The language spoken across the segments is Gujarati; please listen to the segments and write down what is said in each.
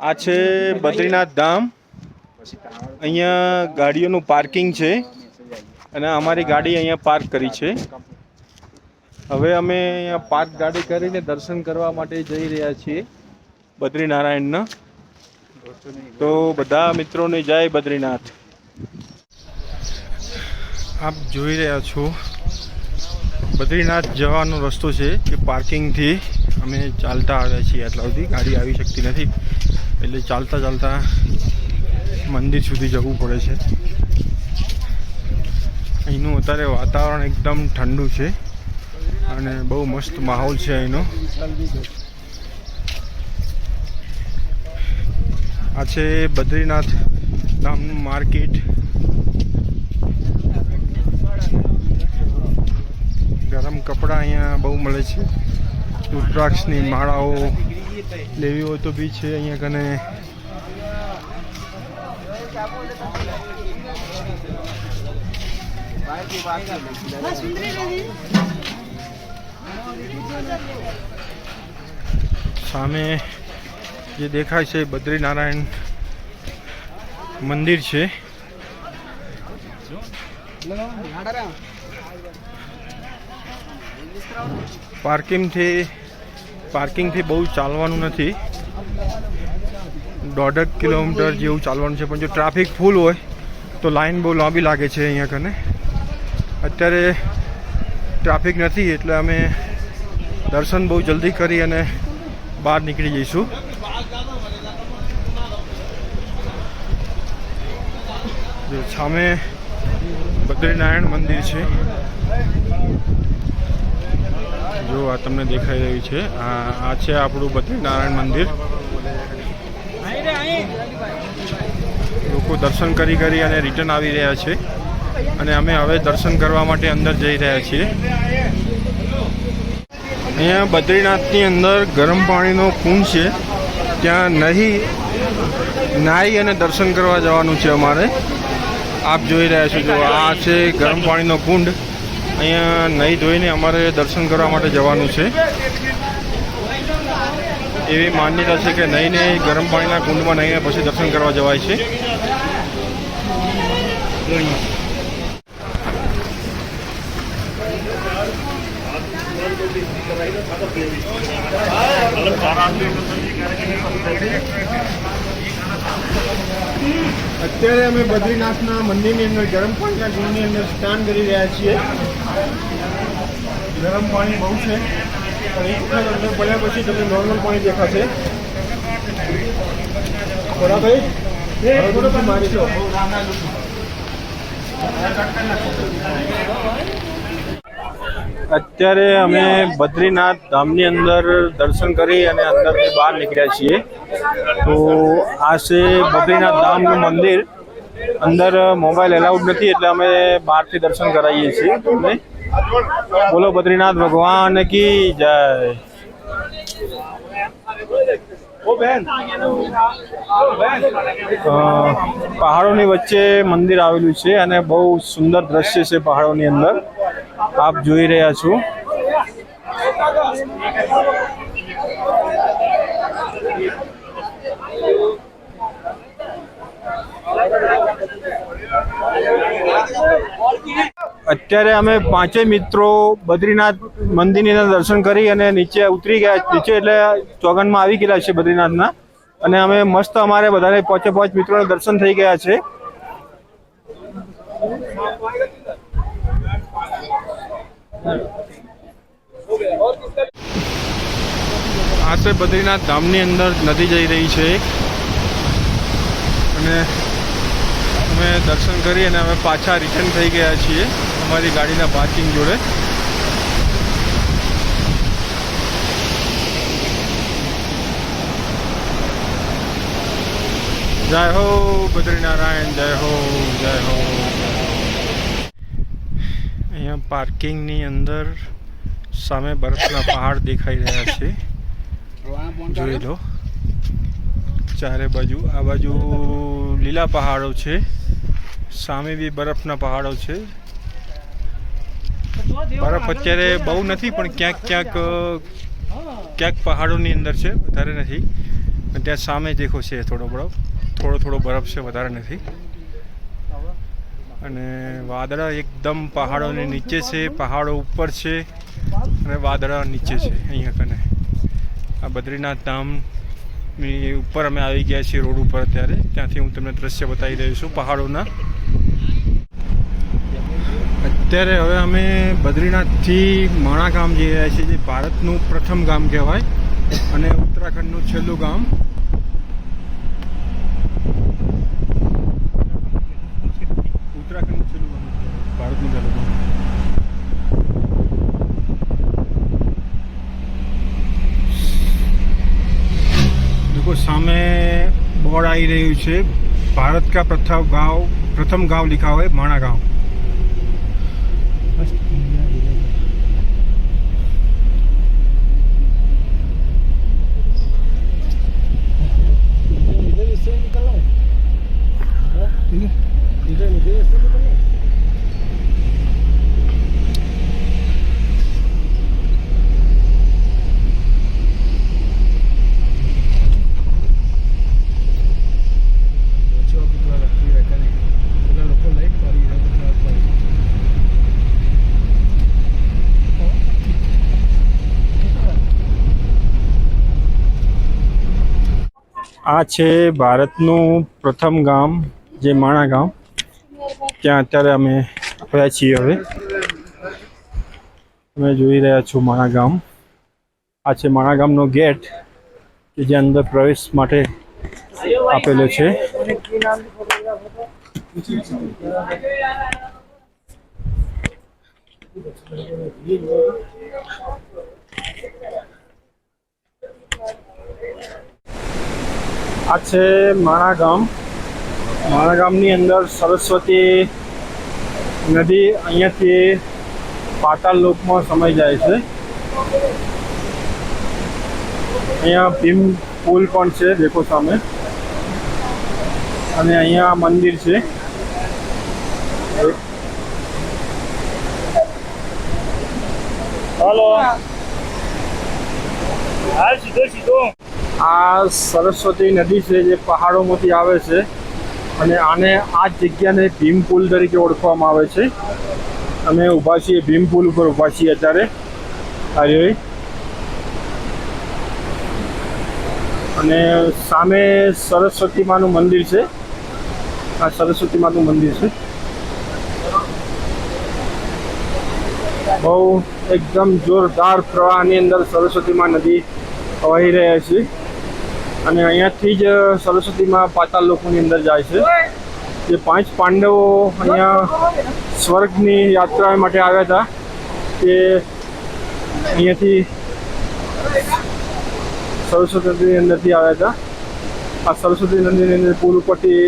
આ છે બદ્રીનાથ ધામ. અહીંયા ગાડીઓનું પાર્કિંગ છે અને અમારી ગાડી અહીંયા પાર્ક કરી છે. હવે અમે અહીંયા પાર્ક ગાડી કરીને દર્શન કરવા માટે જઈ રહ્યા છીએ બદ્રીનારાયણના. તો બધા મિત્રોને જય બદ્રીનાથ. આપ જોઈ રહ્યા છો બદ્રીનાથ જવાનો રસ્તો છે કે પાર્કિંગથી અમે ચાલતા આવ્યા છીએ આટલા સુધી. ગાડી આવી શકતી નથી. એટલે ચાલતા ચાલતા મંદિર સુધી જવું પડે છે. અહીંનું અત્યારે વાતાવરણ એકદમ ઠંડુ છે અને બહુ મસ્ત માહોલ છે અહીંનો. આ છે બદ્રીનાથ ધામનું માર્કેટ. ગરમ કપડાં અહીંયા બહુ મળે છે. રુદ્રાક્ષની માળાઓ લેવી હોય તો બી છે અહીંયા કને. સામે જે દેખાય છે બદ્રીનારાયણ મંદિર છે. પાર્કિંગથી પાર્કિંગથી બહુ ચાલવાનું નથી. દોઢેક કિલોમીટર જેવું ચાલવાનું છે, પણ જો ટ્રાફિક ફૂલ હોય, તો લાઈન બહુ લાંબી લાગે છે અહીંયા કને. અત્યારે ટ્રાફિક નથી, એટલે અમે દર્શન બહુ જલ્દી કરી અને બહાર નીકળી જઈશું. સામે બદ્રીનારાયણ મંદિર છે. જો આ તમને દેખાઈ રહ્યું છે, આ છે આપણું બદ્રીનારાયણ મંદિર. લોકો દર્શન કરી કરી અને રિટર્ન આવી રહ્યા છે. અને અમે હવે દર્શન કરવા માટે અંદર જઈ રહ્યા છીએ. અહીંયા બદ્રીનાથની અંદર ગરમ પાણીનો કુંડ છે. ત્યાં નહીં, નાહી અને દર્શન કરવા જવાનું છે અમારે. આપ જોઈ રહ્યા છો જો આ છે ગરમ પાણીનો કુંડ. અહીંયા નહીં ધોઈને અમારે દર્શન કરવા માટે જવાનું છે. એવી માન્યતા છે કે નહીંને ગરમ પાણીના કુંડમાં નહીંને પછી દર્શન કરવા જવાય છે. અત્યારે અમે બદ્રીનાથના મંદિરની અંદર ગરમ પાણીના કુંડની અંદર સ્નાન કરી રહ્યા છીએ. ગરમ પાણી બહુ છે. અને એક વખત અંદર પડ્યા પછી તમને નોર્મલ પાણી દેખાશે. બરાબર મારી દો અત્યારે અમે બદ્રીનાથ ધામની અંદર દર્શન કરી અને અંદરથી બહાર નીકળ્યા છીએ. તો આ છે બદ્રીનાથ ધામનું મંદિર. અંદર મોબાઈલ એલાઉડ નથી એટલે અમે બહારથી દર્શન કરાવીએ છીએ બોલો બદ્રીનાથ ભગવાન કી જય. પહાડોની વચ્ચે મંદિર આવેલું છે અને બહુ સુંદર દ્રશ્ય છે પહાડોની અંદર. આપ જોઈ રહ્યા છો. અત્યારે અમે પાંચેય મિત્રો બદ્રીનાથ મંદિરની દર્શન કરી અને નીચે ઉતરી ગયા. નીચે એટલે ચોગનમાં આવી ગયેલા છે બદ્રીનાથના. અને અમે મસ્ત અમારે બધાને પાંચે પાંચ મિત્રોના દર્શન થઈ ગયા છે. આ છે બદ્રીનાથ ધામની અંદર નદી જઈ રહી છે. અને અમે દર્શન કરી અને અમે પાછા રિટર્ન થઈ ગયા છીએ અમારી ગાડીના પાર્કિંગ જોડે. જય હો બદ્રીનારાયણ, જય હો જય હો. અહીંયા પાર્કિંગની અંદર સામે બરફના પહાડ દેખાઈ રહ્યા છે. જોઈ લો. ચારે બાજુ, આ બાજુ લીલા પહાડો છે. સામે બી બરફના પહાડો છે. બરફ અત્યારે બહુ નથી, પણ ક્યાંક ક્યાંક ક્યાંક પહાડોની અંદર છે, વધારે નથી. ત્યાં સામે દેખો છે થોડો બરફ. થોડો થોડો બરફ છે, વધારે નથી. અને વાદળા એકદમ પહાડોની નીચે છે, પહાડો ઉપર છે અને વાદળા નીચે છે, અહીંયા કને. આ બદ્રીનાથ ધામની ઉપર અમે આવી ગયા છીએ રોડ ઉપર અત્યારે. ત્યાંથી હું તમને દ્રશ્ય બતાવી રહ્યો છું પહાડોના. અત્યારે હવે અમે બદ્રીનાથથી માણા ગામ જઈ રહ્યા છીએ, જે ભારતનું પ્રથમ ગામ કહેવાય અને ઉત્તરાખંડનું છેલ્લું ગામ. આવી રહ્યું છે. ભારત કા પ્રથમ ગાંવ પ્રથમ ગાંવ લિખા હોય માણા ગાંવ. આ છે ભારતનું પ્રથમ ગામ, જે માણા ગામ. ત્યાં અત્યારે અમે આવ્યા છીએ હવે. તમે જોઈ રહ્યા છો માણા ગામ. આ છે માણા ગામનો ગેટ, કે જે અંદર પ્રવેશ માટે આપેલો છે. આ છે માણા ગામ. માણા ગામની અંદર સરસ્વતી નદી અહીંયાથી પાતાળ લોકમાં સમાઈ જાય છે. અહીંયા ભીમ પુલ પણ છે દેખો સામે. અને અહીંયા મંદિર છે. હલો. હાલ સીધો સીધો. આ સરસ્વતી નદી છે જે પહાડોમાંથી આવે છે અને આને આ જગ્યાને ભીમ પુલ તરીકે ઓળખવામાં આવે છે. અમે ઊભા છીએ ભીમ પુલ ઉપર ઊભા છીએ અત્યારે. આજે અને સામે સરસ્વતી માનું મંદિર છે. આ સરસ્વતી માનું મંદિર છે. બહુ એકદમ જોરદાર પ્રવાહની અંદર સરસ્વતીમાં નદી વહી રહ્યા છે. અને અહીંયાથી જ સરસ્વતીમાં પાતાળ લોકોની અંદર જાય છે. જે પાંચ પાંડવો અહીંયા સ્વર્ગની યાત્રા માટે આવ્યા હતા. તે અહીંયાથી સરસ્વતી અંદરથી આવ્યા હતા. આ સરસ્વતી નદીની અંદર પુલ ઉપરથી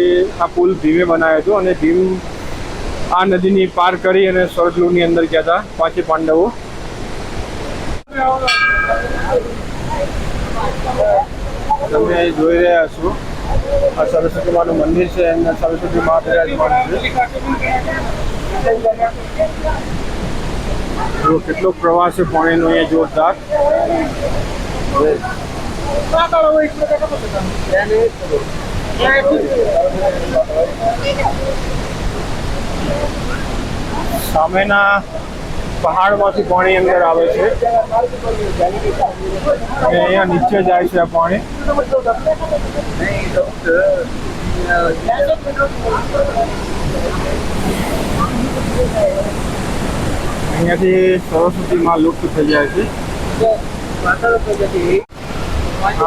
આ પુલ ભીમે બનાવ્યો હતો અને ભીમ આ નદીની પાર કરી અને સ્વર્ગલોકની અંદર ગયા હતા પાંચે પાંડવો. તમે જોઈ રહ્યા છો. આ સરસ્વતી માનું મંદિર છે, અને સરસ્વતી મા બિરાજમાન છે. જો કેટલો પ્રવાહ છે પાણીનો અહીંયા જોરદાર. સામેના પહાડમાંથી પાણી અંદર આવે છે. અને અહીંયા નીચે જાય છે આ પાણી. અહીંયાથી સરસ્વતી માં લુપ્ત થઈ જાય છે.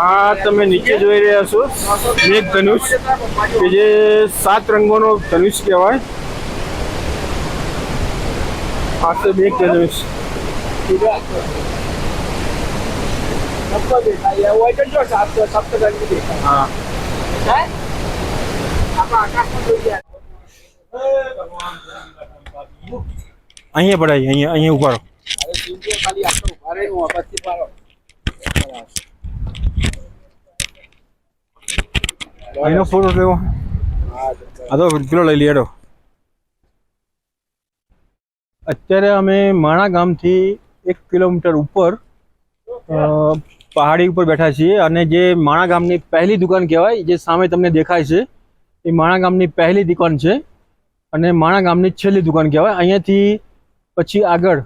આ તમે નીચે જોઈ રહ્યા છો. મેઘ ધનુષ કે જે સાત રંગોનો ધનુષ કહેવાય. આ bir હા અહીંયા પડાય અહીંયા અહીંયા ઊભા રહો અહીંનો ફોટો લેવો આ તો પેલો લઈ લેડો અત્યારે અમે માણા ગામથી એક કિલોમીટર ઉપર પહાડી ઉપર બેઠા છીએ અને જે માણા ગામની પહેલી દુકાન કહેવાય જે સામે તમને દેખાય છે એ માણા ગામની પહેલી દુકાન છે અને માણા ગામની છેલ્લી દુકાન કહેવાય. અહીંયાથી પછી આગળ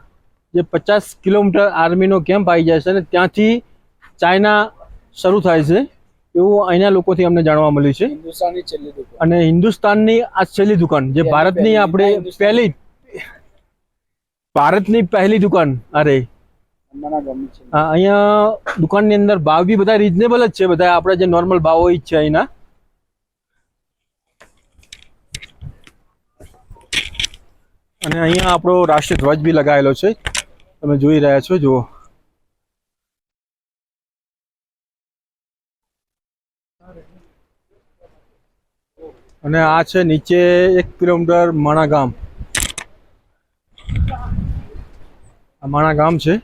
જે પચાસ કિલોમીટર આર્મીનો કેમ્પ આવી જાય છે અને ત્યાંથી ચાઇના શરૂ થાય છે એવું અહીંના લોકોથી અમને જાણવા મળ્યું છે. અને હિન્દુસ્તાનની આ છેલ્લી દુકાન જે ભારતની આપણે પહેલી ભારતની પહેલી દુકાન. અરે. અહીંયા દુકાનની અંદર ભાવ બી બધા રિઝનેબલ જ છે. બધા આપણે જે નોર્મલ ભાવ હોય છે અહીંના. અને અહીંયા આપણો રાષ્ટ્રીય ધ્વજ બી લગાવેલો છે. તમે જોઈ રહ્યા છો જુઓ. અને આ છે નીચે એક કિલોમીટર માણા ગામ. માણા ગામ છે.